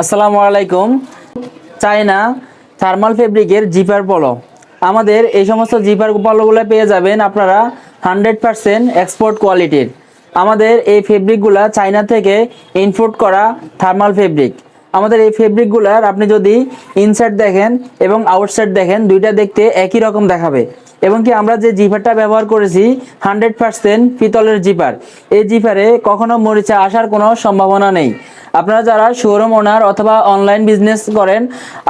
আসসালামু আলাইকুম। China thermal ফেব্রিকের জিপার পলো আমাদের এই সমস্ত জিপার পলোগুলো পেয়ে যাবেন আপনারা হান্ড্রেড পারসেন্ট এক্সপোর্ট কোয়ালিটির আমাদের এই ফেব্রিকগুলা চায়না থেকে ইনপোর্ট করা থার্মাল ফেব্রিক আমাদের এই ফেব্রিকগুলার আপনি যদি ইনসাইড দেখেন এবং আউটসাইড দেখেন, দুইটা দেখতে একই রকম দেখাবে। এবং কি আমরা যে জিপারটা ব্যবহার করেছি হান্ড্রেড পার্সেন্ট পিতলের জিপার এই জিপারে কখনো মরিচা আসার কোনো সম্ভাবনা নেই। আপনারা যারা শোরুম ওনার অথবা অনলাইন বিজনেস করেন,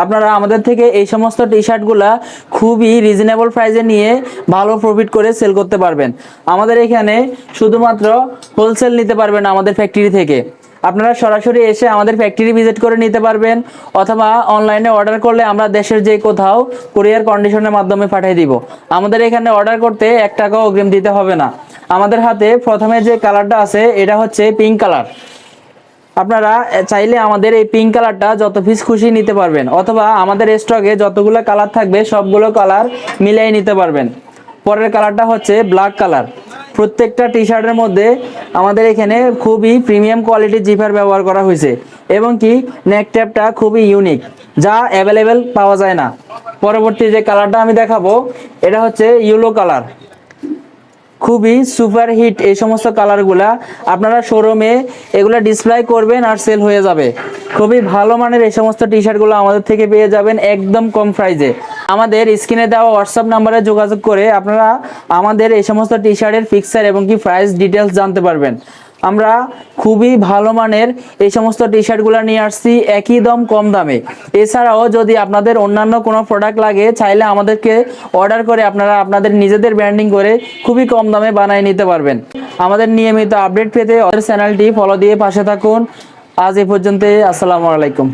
আপনারা আমাদের থেকে এই সমস্ত টি শার্টগুলা খুবই রিজনেবল প্রাইসে নিয়ে ভালো প্রফিট করে সেল করতে পারবেন। আমাদের এখানে শুধুমাত্র হোলসেল নিতে পারবেন আমাদের ফ্যাক্টরি থেকে। আপনারা সরাসরি এসে আমাদের ফ্যাক্টরি ভিজিট করে নিতে পারবেন, অথবা অনলাইনে অর্ডার করলে আমরা দেশের যে কোথাও কুরিয়ার কন্ডিশনের মাধ্যমে পাঠিয়ে দিব। আমাদের এখানে অর্ডার করতে এক টাকাও অগ্রিম দিতে হবে না। আমাদের হাতে প্রথমে যে কালারটা আছে, এটা হচ্ছে পিঙ্ক কালার আপনারা চাইলে আমাদের এই পিঙ্ক কালারটা যত পিস খুশি নিতে পারবেন, অথবা আমাদের স্টকে যতগুলো কালার থাকবে, সবগুলো কালার মিলিয়ে নিতে পারবেন। পরের কালারটা হচ্ছে ব্ল্যাক কালার প্রত্যেকটা টি শার্টের মধ্যে আমাদের এখানে খুবই প্রিমিয়াম কোয়ালিটির জিপার ব্যবহার করা হয়েছে, এবং কি নেক ট্যাপটা খুবই ইউনিক যা অ্যাভেলেবেল পাওয়া যায় না। পরবর্তী যে কালারটা আমি দেখাবো, এটা হচ্ছে ইয়েলো কালার খুবই সুপার হিট এই সমস্ত কালারগুলা আপনারা শোরুমে এগুলা ডিসপ্লে করবেন আর সেল হয়ে যাবে। খুবই ভালো মানের এই সমস্ত টি শার্টগুলো আমাদের থেকে পেয়ে যাবেন একদম কম প্রাইজে আমাদের স্ক্রিনে দেওয়া হোয়াটসঅ্যাপ নাম্বারে যোগাযোগ করে আপনারা আমাদের এই সমস্ত টি শার্টের ফিক্সার এবং কি প্রাইস ডিটেলস জানতে পারবেন। আমরা খুবই ভালো মানের এই সমস্ত টি শার্টগুলো নিয়ে আসছি, একই দম, কম দামে। এছাড়াও যদি আপনাদের অন্যান্য কোনো প্রোডাক্ট লাগে, চাইলে আমাদেরকে অর্ডার করে আপনারা আপনাদের নিজেদের ব্র্যান্ডিং করে খুবই কম দামে বানিয়ে নিতে পারবেন। আমাদের নিয়মিত আপডেট পেতে আমাদের চ্যানেলটি ফলো দিয়ে পাশে থাকুন। আজ এ পর্যন্ত আসসালামু আলাইকুম।